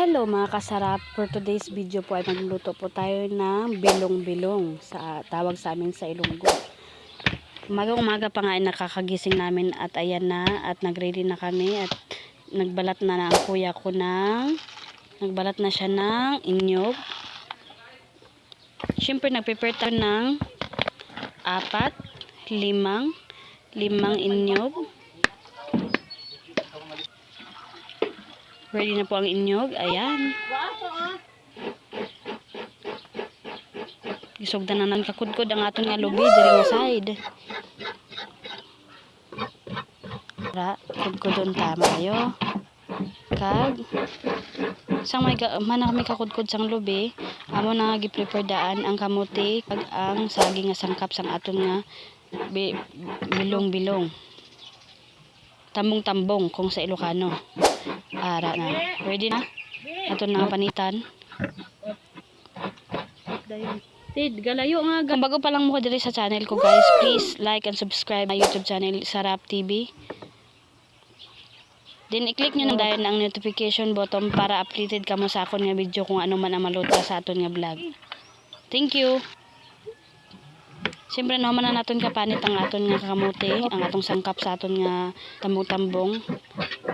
Hello mga kasarap, for today's video po ay magluto po tayo ng bilong-bilong sa tawag sa amin sa Ilonggo. Umaga-umaga pa nga ay nakakagising namin at ayan na at nagready na kami at nagbalat na na ang kuya ko ng nagbalat na siya ng inyog. Siyempre nagprepare tayo ng apat, limang, limang inyog. Ready na po ang inyog. Ayan. Isog na nanan kakudkod ang aton nga lubi diri nga side. Ra, kudkudon tama kayo. Kag sang may ga- man kami kakudkod sang lubi, amo na gi-prepare daan ang kamuti kag ang saging nga sangkap sang aton nga bi- bilong-bilong. Tambong-tambong kung sa Ilocano. Ara na. Ready na? Ato na panitan. Tid, galayo nga. Kung bago pa lang mo ko diri sa channel ko guys, please like and subscribe my YouTube channel, Sarap TV. Then, i-click nyo na dahil ang notification button para updated ka mo sa akon nga video kung ano man ang maluto sa aton nga vlog. Thank you! Siyempre, naman na naton kapanit ang aton nga kamuti, ang atong sangkap sa aton nga tambong-tambong.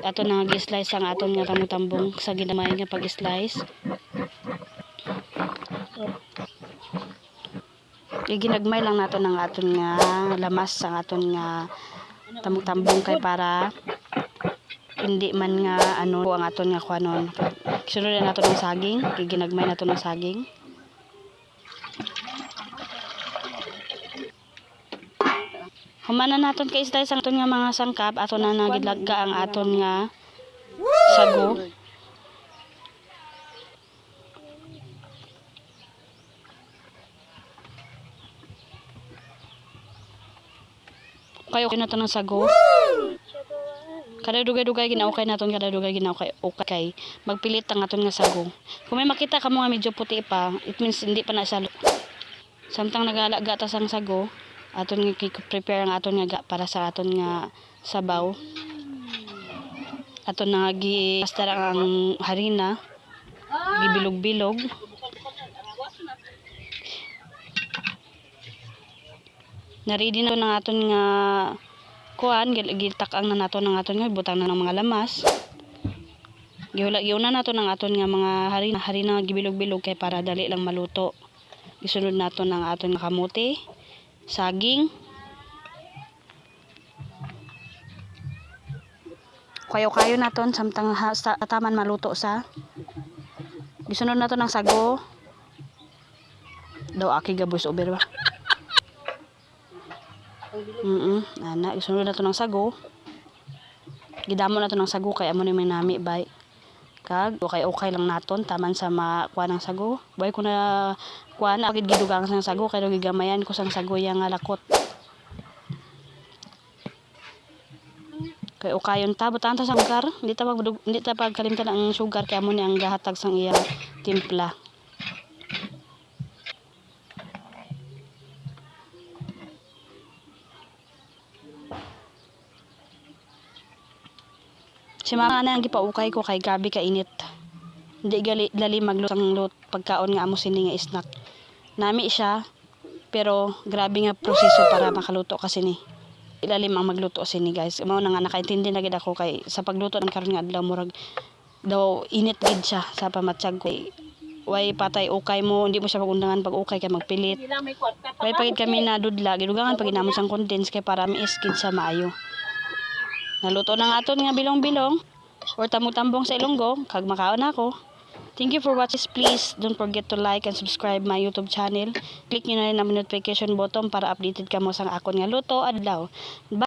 Aton nga gi-slice ang aton nga tambong-tambong sa ginamay nga pag-slice. Iginagmay lang nato ang aton nga lamas ang aton nga tambong-tambong kay para hindi man nga ano ang aton nga kuanon. Sunod na nato ng saging, iginagmay nato ng saging. Humana naton kay slice ang aton nga mga sangkap aton na nagidlagga ang aton nga sago. Kayo okay na to ng sago. Kada dugay-dugay ginaukay naton kada dugay ginaukay okay. Magpilit ang aton nga sago. Kung may makita ka mo nga medyo puti pa, it means hindi pa na sa Samtang nagalaga ta sang sago, aton nga prepare ang aton nga ga para sa aton nga sabaw. Aton na nga gi ang harina. Gibilog-bilog. Naready na ng aton nga kuan gitak-ang na nato ng aton nga butang na ng mga lamas. Gihula giuna nato ng aton nga mga harina harina nga gibilog-bilog kay para dali lang maluto. Gisunod nato ng aton nga kamote, saging, kayo-kayo naton samtang ha, sa taman maluto sa. Gisunod nato ng sago. Daw aki gabos over ba mm -mm, ana gisunod nato ng sago. Gidamo nato ng sago kay amo ni may nami bay kag okay okay lang naton taman sa makuha ng sago. Bay ko na kuha na agad gidugang sang sago kay gigamayan ko sang sago yang lakot. Kay ukayon ta butan ta sugar hindi ta pag hindi ta pagkalimtan ang sugar kay amo ni ang gahatag sang iya timpla Si mama na ang gipaukay ko kay gabi ka init. Hindi gali lali maglutang lut pagkaon nga amo sini nga snack. Nami siya pero grabe nga proseso para makaluto kasi ni ilalim ang magluto sini guys. Mao na nga nakaintindi na gid ako kay sa pagluto ng karon nga adlaw murag daw init gid siya sa pamatsag ko. Way patay ukay mo. Hindi mo siya pagundangan pag ukay kay magpilit. Way pagid kami na dudla gidugangan pag inamos ang condense kay para mi skin sa maayo naluto na nga aton nga bilong-bilong or tamutambong sa Ilonggo kag makaon ako Thank you for watching. Please don't forget to like and subscribe my YouTube channel. Click nyo na rin ang notification button para updated ka mo sa akon nga luto adlaw. Bye!